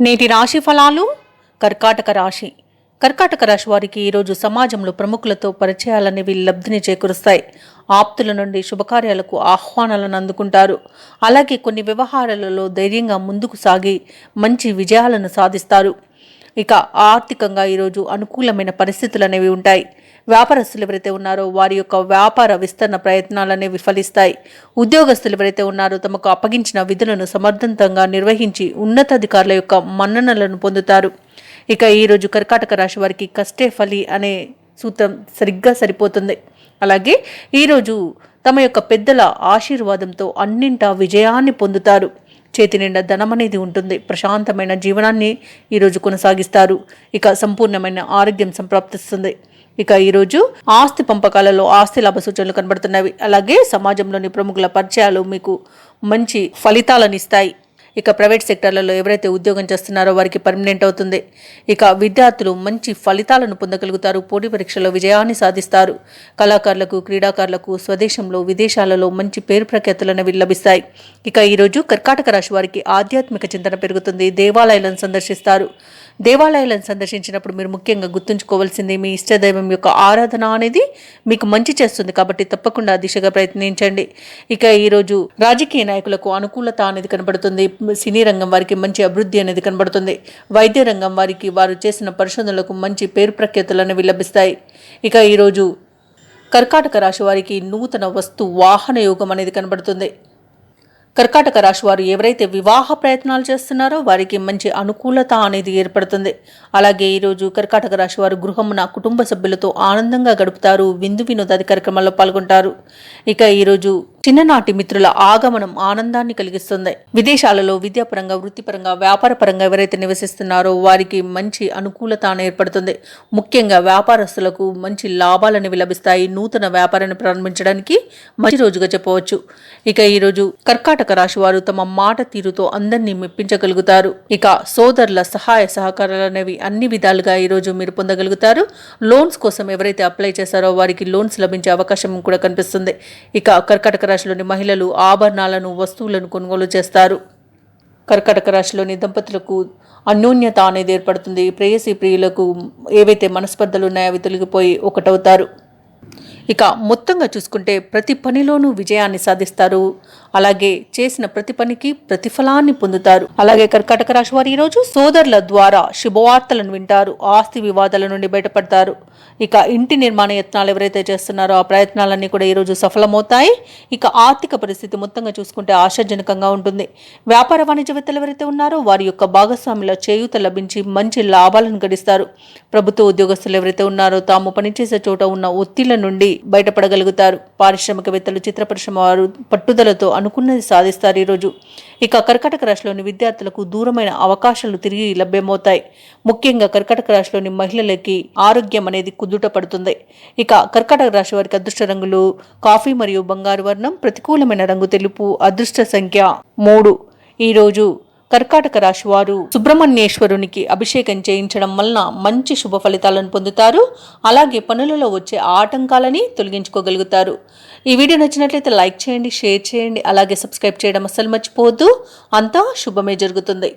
నేటి రాశి ఫలాలు? కర్కాటక రాశి. కర్కాటక రాశి వారికి ఈరోజు సమాజంలో ప్రముఖులతో పరిచయాలనేవి లబ్ధిని చేకూరుస్తాయి. ఆప్తుల నుండి శుభకార్యాలకు ఆహ్వానాలను అందుకుంటారు. అలాగే కొన్ని వ్యవహారాలలో ధైర్యంగా ముందుకు సాగి మంచి విజయాలను సాధిస్తారు. ఇక ఆర్థికంగా ఈరోజు అనుకూలమైన పరిస్థితులు అనేవి ఉంటాయి. వ్యాపారస్తులు ఎవరైతే ఉన్నారో వారి యొక్క వ్యాపార విస్తరణ ప్రయత్నాలనే విఫలిస్తాయి. ఉద్యోగస్తులు ఎవరైతే ఉన్నారో తమకు అప్పగించిన విధులను సమర్థవంతంగా నిర్వహించి ఉన్నతాధికారుల యొక్క మన్ననలను పొందుతారు. ఇక ఈరోజు కర్కాటక రాశి వారికి కష్టే ఫలి అనే సూత్రం సరిగ్గా సరిపోతుంది. అలాగే ఈరోజు తమ యొక్క పెద్దల ఆశీర్వాదంతో అన్నింటా విజయాన్ని పొందుతారు. చేతి నిండా ధనం అనేది ఉంటుంది. ప్రశాంతమైన జీవనాన్ని ఈరోజు కొనసాగిస్తారు. ఇక సంపూర్ణమైన ఆరోగ్యం సంప్రాప్తిస్తుంది. ఇక ఈరోజు ఆస్తి పంపకాలలో ఆస్తి లాభ సూచనలు కనబడుతున్నవి. అలాగే సమాజంలోని ప్రముఖుల పరిచయాలు మీకు మంచి ఫలితాలను ఇస్తాయి. ఇక ప్రైవేట్ సెక్టర్లలో ఎవరైతే ఉద్యోగం చేస్తున్నారో వారికి పర్మనెంట్ అవుతుంది. ఇక విద్యార్థులు మంచి ఫలితాలను పొందగలుగుతారు. పోటీ పరీక్షలో విజయాన్ని సాధిస్తారు. కళాకారులకు క్రీడాకారులకు స్వదేశంలో విదేశాలలో మంచి పేరు ప్రఖ్యాతులనేవి లభిస్తాయి. ఇక ఈరోజు కర్కాటక రాశి వారికి ఆధ్యాత్మిక చింతన పెరుగుతుంది. దేవాలయాలను సందర్శిస్తారు. దేవాలయాలను సందర్శించినప్పుడు మీరు ముఖ్యంగా గుర్తుంచుకోవాల్సింది మీ ఇష్టదైవం యొక్క ఆరాధన అనేది మీకు మంచి చేస్తుంది కాబట్టి తప్పకుండా ఆ దిశగా ప్రయత్నించండి. ఇక ఈరోజు రాజకీయ నాయకులకు అనుకూలత అనేది కనబడుతుంది. సినీ రంగం వారికి మంచి అభివృద్ధి అనేది కనబడుతుంది. వైద్య రంగం వారికి వారు చేసిన పరిశోధనలకు మంచి పేరు ప్రఖ్యాతులు అనేవి లభిస్తాయి ఇక ఈరోజు కర్కాటక రాశి వారికి నూతన వస్తు వాహన యోగం అనేది కనబడుతుంది. కర్కాటక రాశి వారు ఎవరైతే వివాహ ప్రయత్నాలు చేస్తున్నారో వారికి మంచి అనుకూలత అనేది ఏర్పడుతుంది. అలాగే ఈరోజు కర్కాటక రాశి వారు గృహమున కుటుంబ సభ్యులతో ఆనందంగా గడుపుతారు. విందు వినోదాది కార్యక్రమాల్లో పాల్గొంటారు. ఇక ఈరోజు చిన్ననాటి మిత్రుల ఆగమనం ఆనందాన్ని కలిగిస్తుంది. విదేశాలలో విద్యాపరంగా వృత్తిపరంగా వ్యాపారపరంగా ఎవరైతే నివసిస్తున్నారో వారికి మంచి అనుకూలత ఏర్పడుతుంది. ముఖ్యంగా వ్యాపారస్తులకు మంచి లాభాలనేవి లభిస్తాయి. నూతన వ్యాపారాన్ని ప్రారంభించడానికి మంచి రోజుగా చెప్పవచ్చు. ఇక ఈరోజు కర్కాటక రాశి వారు తమ మాట తీరుతో అందరినీ మెప్పించగలుగుతారు. ఇక సోదరుల సహాయ సహకారాలు అనేవి అన్ని విధాలుగా ఈరోజు మీరు పొందగలుగుతారు. లోన్స్ కోసం ఎవరైతే అప్లై చేశారో వారికి లోన్స్ లభించే అవకాశం కూడా కనిపిస్తుంది. ఇక కర్కాటక రాశిలోని మహిళలు ఆభరణాలను వస్తువులను కొనుగోలు చేస్తారు. కర్కటక రాశిలోని దంపతులకు అన్యోన్యత అనేది ఏర్పడుతుంది. ప్రేయసి ప్రియులకు ఏవైతే మనస్పర్ధలు ఉన్నాయో అవి తొలగిపోయి ఒకటవుతారు. ఇక మొత్తంగా చూసుకుంటే ప్రతి పనిలోనూ విజయాన్ని సాధిస్తారు. అలాగే చేసిన ప్రతి పనికి ప్రతిఫలాన్ని పొందుతారు. అలాగే కర్కాటక రాశి వారు ఈరోజు సోదరుల ద్వారా శుభవార్తలను వింటారు. ఆస్తి వివాదాల నుండి బయటపడతారు. ఇక ఇంటి నిర్మాణ యత్నాలు ఎవరైతే చేస్తున్నారో ఆ ప్రయత్నాలన్నీ కూడా ఈరోజు సఫలమవుతాయి. ఇక ఆర్థిక పరిస్థితి మొత్తంగా చూసుకుంటే ఆశాజనకంగా ఉంటుంది. వ్యాపార వాణిజ్యవేత్తలు ఎవరైతే ఉన్నారో వారి యొక్క భాగస్వాముల చేయూత లభించి మంచి లాభాలను గడిస్తారు. ప్రభుత్వ ఉద్యోగస్తులు ఎవరైతే ఉన్నారో తాము పనిచేసే చోట ఉన్న ఒత్తిళ్ళ నుండి బయటపడగలుగుతారు. పారిశ్రామికవేత్తలు చిత్ర పరిశ్రమ వారు పట్టుదలతో అనుకున్నది సాధిస్తారు ఈరోజు. ఇక కర్కటక రాశిలోని విద్యార్థులకు దూరమైన అవకాశాలు తిరిగి లభ్యమవుతాయి. ముఖ్యంగా కర్కటక రాశిలోని మహిళలకి ఆరోగ్యం అనేది కుదుట పడుతుంది. ఇక కర్కటక రాశి వారికి అదృష్ట రంగులు కాఫీ మరియు బంగారు వర్ణం ప్రతికూలమైన రంగు తెలుపు అదృష్ట సంఖ్య మూడు. ఈరోజు కర్కాటక రాశి వారు సుబ్రహ్మణ్యేశ్వరునికి అభిషేకం చేయించడం వలన మంచి శుభ ఫలితాలను పొందుతారు. అలాగే పనులలో వచ్చే ఆటంకాలని తొలగించుకోగలుగుతారు. ఈ వీడియో నచ్చినట్లయితే లైక్ చేయండి షేర్ చేయండి అలాగే సబ్స్క్రైబ్ చేయడం అస్సలు మర్చిపోవద్దు. అంతా శుభమే జరుగుతుంది.